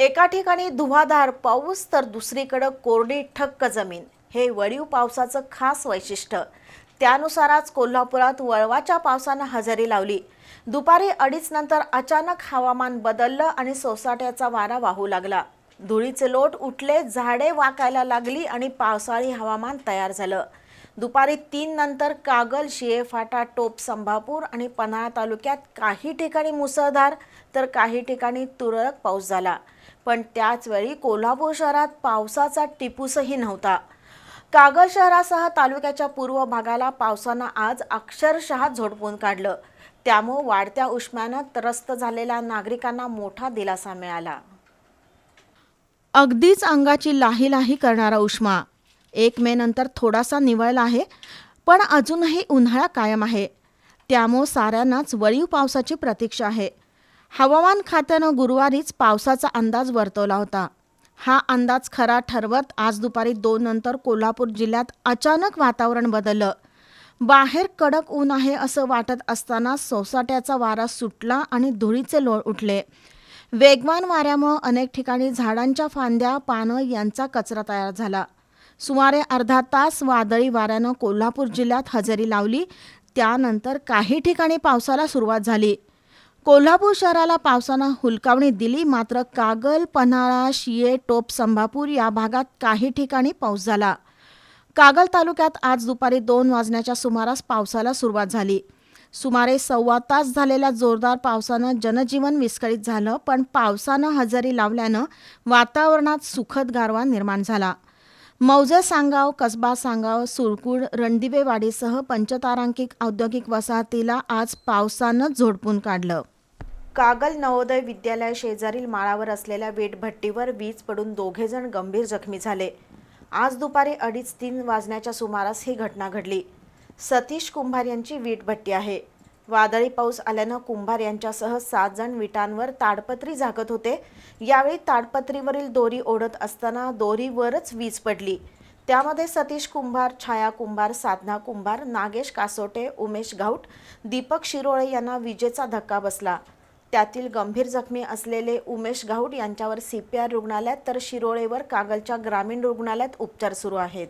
एका ठिकाणी धुवाधार पाऊस तर दुसरीकडं कोरडी ठक्क जमीन. हे वळीव पावसाचं खास वैशिष्ट्य. त्यानुसारच कोल्हापुरात वळवाच्या पावसानं हजेरी लावली. दुपारी अडीच नंतर अचानक हवामान बदललं आणि सोसाट्याचा वारा वाहू लागला. धुळीचे लोट उठले झाडे वाकायला लागली आणि पावसाळी हवामान तयार झालं. दुपारी तीन नंतर कागल शिएफाटा टोप संभापूर आणि पन्हाळा तालुक्यात काही ठिकाणी मुसळधार तर काही ठिकाणी तुरळक पाऊस झाला. पण त्याचवेळी कोल्हापूर शहरात पावसाचा टिपूसही नव्हता. कागल शहरासह तालुक्याच्या पूर्व भागाला पावसानं आज अक्षरशः झोडपून काढलं. त्यामुळे वाढत्या उष्म्यानं त्रस्त झालेल्या नागरिकांना मोठा दिलासा मिळाला. अगदीच अंगाची लाही लाही करणारा उष्मा. एक मे नंतर थोडासा निवळला आहे पण अजूनही उन्हाळा कायम आहे. त्यामुळं साऱ्यांनाच वळीव पावसाची प्रतीक्षा आहे. हवामान खात्यानं गुरुवारीच पावसाचा अंदाज वर्तवला होता. हा अंदाज खरा ठरवत आज दुपारी दोन नंतर कोल्हापूर जिल्ह्यात अचानक वातावरण बदललं. बाहेर कडक ऊन आहे असं वाटत असताना सोसाट्याचा वारा सुटला आणि धुळीचे लोळ उठले. वेगवान वाऱ्यामुळं अनेक ठिकाणी झाडांच्या फांद्या पानं यांचा कचरा तयार झाला. सुमारे अर्धा तास वादळी वाऱ्यानं कोल्हापूर जिल्ह्यात हजेरी लावली. त्यानंतर काही ठिकाणी पावसाला सुरुवात झाली. कोल्हापूर शहराला पावसानं हुलकावणी दिली मात्र कागल पन्हाळा शिये टोप संभापूर या भागात काही ठिकाणी पाऊस झाला. कागल तालुक्यात आज दुपारी दोन वाजण्याच्या सुमारास पावसाला सुरुवात झाली. सुमारे सव्वा तास झालेल्या जोरदार पावसानं जनजीवन विस्कळीत झालं पण पावसानं हजेरी लावल्यानं वातावरणात सुखद गारवा निर्माण झाला. मौजे सांगाव कसबा सांगाव सुरकुड रणदिवेवाडीसह पंचतारांकिक औद्योगिक वसाहतीला आज पावसानं झोडपून काढलं. कागल नवोदय विद्यालय शेजारील माळावर असलेल्या वीटभट्टीवर वीज पडून दोघेजण गंभीर जखमी झाले. आज दुपारी अडीच तीन वाजण्याच्या सुमारास ही घटना घडली. सतीश कुंभार यांची वीटभट्टी आहे. वादळी पाऊस आल्यानं कुंभार यांच्यासह सात जण विटांवर ताडपत्री झाकत होते. यावेळी ताडपत्रीवरील दोरी ओढत असताना दोरीवरच वीज पडली. त्यामध्ये सतीश कुंभार छाया कुंभार साधना कुंभार नागेश कासोटे उमेश घाऊट दीपक शिरोळे यांना विजेचा धक्का बसला. त्यातील गंभीर जखमी असलेले उमेश घाऊट यांच्यावर सी पी आर रुग्णालयात तर शिरोळेवर कागलच्या ग्रामीण रुग्णालयात उपचार सुरू आहेत.